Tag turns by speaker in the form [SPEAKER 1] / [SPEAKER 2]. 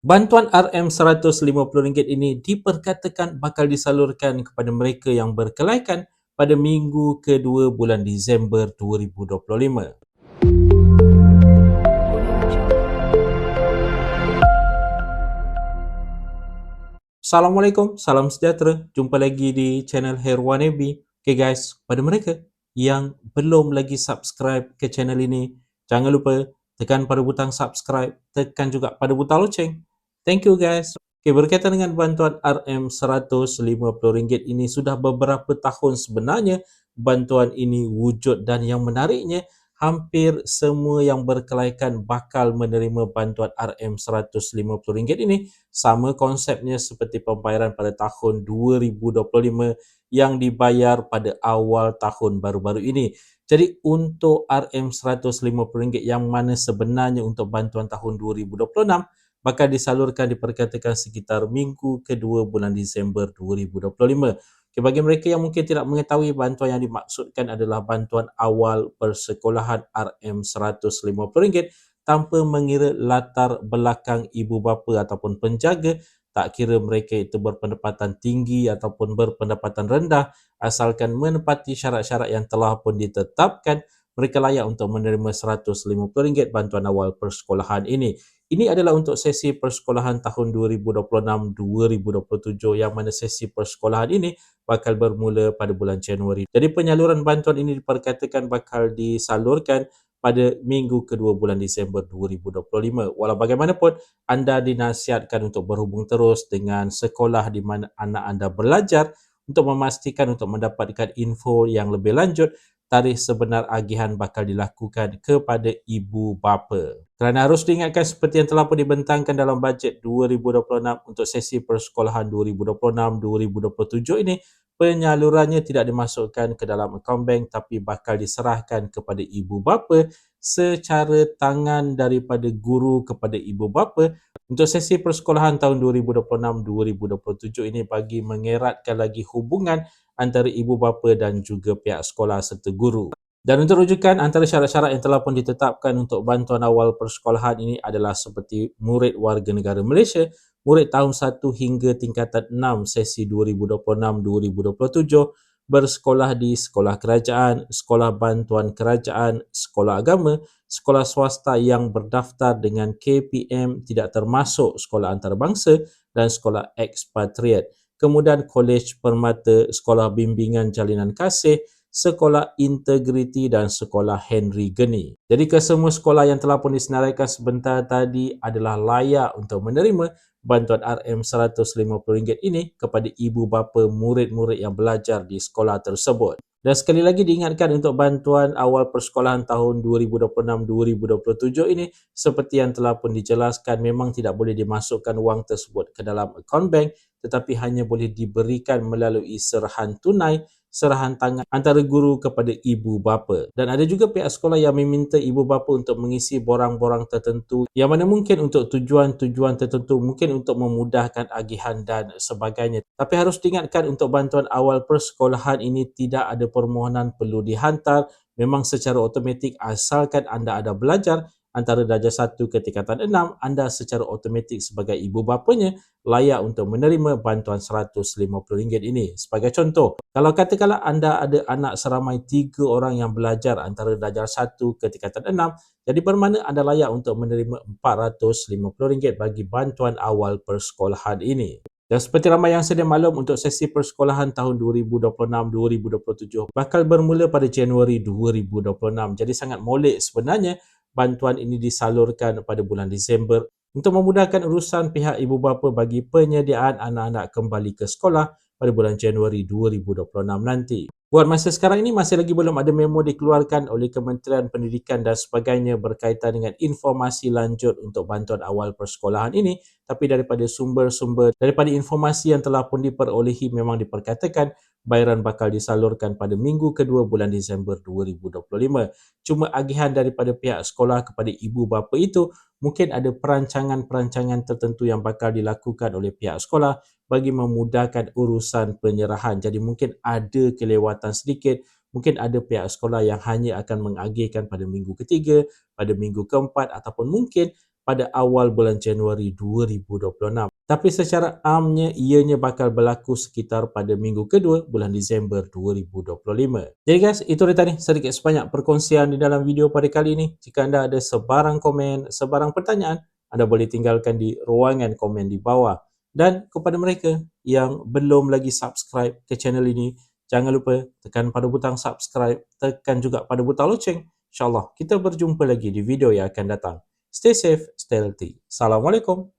[SPEAKER 1] Bantuan RM150 ini diperkatakan bakal disalurkan kepada mereka yang berkelaikan pada minggu kedua bulan Disember 2025. Assalamualaikum, salam sejahtera. Jumpa lagi di channel Herwan Ebi. Okay guys, pada mereka yang belum lagi subscribe ke channel ini, jangan lupa tekan pada butang subscribe, tekan juga pada butang loceng Thank you guys. Okay, berkaitan dengan bantuan RM150 ini sudah beberapa tahun sebenarnya bantuan ini wujud dan yang menariknya hampir semua yang berkelaikan bakal menerima bantuan RM150 ini sama konsepnya seperti pembayaran pada tahun 2025 yang dibayar pada awal tahun baru-baru ini. Jadi untuk RM150 yang mana sebenarnya untuk bantuan tahun 2026 bakal disalurkan diperkatakan sekitar minggu kedua bulan Disember 2025. Okay, bagi mereka yang mungkin tidak mengetahui bantuan yang dimaksudkan adalah bantuan awal persekolahan RM150 tanpa mengira latar belakang ibu bapa ataupun penjaga tak kira mereka itu berpendapatan tinggi ataupun berpendapatan rendah asalkan menepati syarat-syarat yang telah pun ditetapkan mereka layak untuk menerima RM150 bantuan awal persekolahan ini. Ini adalah untuk sesi persekolahan tahun 2026-2027 yang mana sesi persekolahan ini bakal bermula pada bulan Januari. Jadi penyaluran bantuan ini diperkatakan bakal disalurkan pada minggu kedua bulan Disember 2025. Walau bagaimanapun, anda dinasihatkan untuk berhubung terus dengan sekolah di mana anak anda belajar untuk memastikan untuk mendapatkan info yang lebih lanjut tarikh sebenar agihan bakal dilakukan kepada ibu bapa. Kerana harus diingatkan seperti yang telah pun dibentangkan dalam bajet 2026 untuk sesi persekolahan 2026-2027 ini, penyalurannya tidak dimasukkan ke dalam akaun bank tapi bakal diserahkan kepada ibu bapa secara tangan daripada guru kepada ibu bapa untuk sesi persekolahan tahun 2026-2027 ini bagi mengeratkan lagi hubungan antara ibu bapa dan juga pihak sekolah serta guru. Dan untuk rujukan, antara syarat-syarat yang telah pun ditetapkan untuk bantuan awal persekolahan ini adalah seperti murid warga negara Malaysia, murid tahun 1 hingga tingkatan 6 sesi 2026-2027, bersekolah di sekolah kerajaan, sekolah bantuan kerajaan, sekolah agama, sekolah swasta yang berdaftar dengan KPM tidak termasuk sekolah antarabangsa dan sekolah ekspatriat. Kemudian Kolej Permata Sekolah Bimbingan Jalinan Kasih, Sekolah Integriti dan Sekolah Henry Geni. Jadi kesemua sekolah yang telah pun disenaraikan sebentar tadi adalah layak untuk menerima bantuan RM150 ini kepada ibu bapa murid-murid yang belajar di sekolah tersebut. Dan sekali lagi diingatkan untuk bantuan awal persekolahan tahun 2026-2027 ini seperti yang telah pun dijelaskan memang tidak boleh dimasukkan wang tersebut ke dalam akaun bank tetapi hanya boleh diberikan melalui serahan tunai serahan tangan antara guru kepada ibu bapa. Dan ada juga pihak sekolah yang meminta ibu bapa untuk mengisi borang-borang tertentu yang mana mungkin untuk tujuan-tujuan tertentu mungkin untuk memudahkan agihan dan sebagainya. Tapi harus diingatkan untuk bantuan awal persekolahan ini tidak ada permohonan perlu dihantar. Memang secara automatik asalkan anda ada belajar antara darjah 1 ke tingkatan 6, anda secara automatik sebagai ibu bapanya layak untuk menerima bantuan RM150 ini. Sebagai contoh, kalau katakanlah anda ada anak seramai 3 orang yang belajar antara darjah 1 ke tingkatan 6, jadi bermakna anda layak untuk menerima RM450 bagi bantuan awal persekolahan ini. Dan seperti ramai yang sedia maklum untuk sesi persekolahan tahun 2026-2027 bakal bermula pada Januari 2026. Jadi sangat molek sebenarnya bantuan ini disalurkan pada bulan Disember untuk memudahkan urusan pihak ibu bapa bagi penyediaan anak-anak kembali ke sekolah pada bulan Januari 2026 nanti. Buat masa sekarang ini masih lagi belum ada memo dikeluarkan oleh Kementerian Pendidikan dan sebagainya berkaitan dengan informasi lanjut untuk bantuan awal persekolahan ini tapi daripada sumber-sumber daripada informasi yang telah pun diperolehi memang diperkatakan bayaran bakal disalurkan pada minggu kedua bulan Disember 2025. Cuma agihan daripada pihak sekolah kepada ibu bapa itu mungkin ada perancangan-perancangan tertentu yang bakal dilakukan oleh pihak sekolah bagi memudahkan urusan penyerahan. Jadi mungkin ada kelewatan sedikit, mungkin ada pihak sekolah yang hanya akan mengagihkan pada minggu ketiga, pada minggu keempat ataupun mungkin pada awal bulan Januari 2026. Tapi secara amnya ianya bakal berlaku sekitar pada minggu kedua bulan Disember 2025. Jadi guys, itu dia tadi sedikit sebanyak perkongsian di dalam video pada kali ini. Jika anda ada sebarang komen, sebarang pertanyaan, anda boleh tinggalkan di ruangan komen di bawah. Dan kepada mereka yang belum lagi subscribe ke channel ini, jangan lupa tekan pada butang subscribe, tekan juga pada butang loceng. InsyaAllah kita berjumpa lagi di video yang akan datang. Stay safe, stay healthy. Assalamualaikum.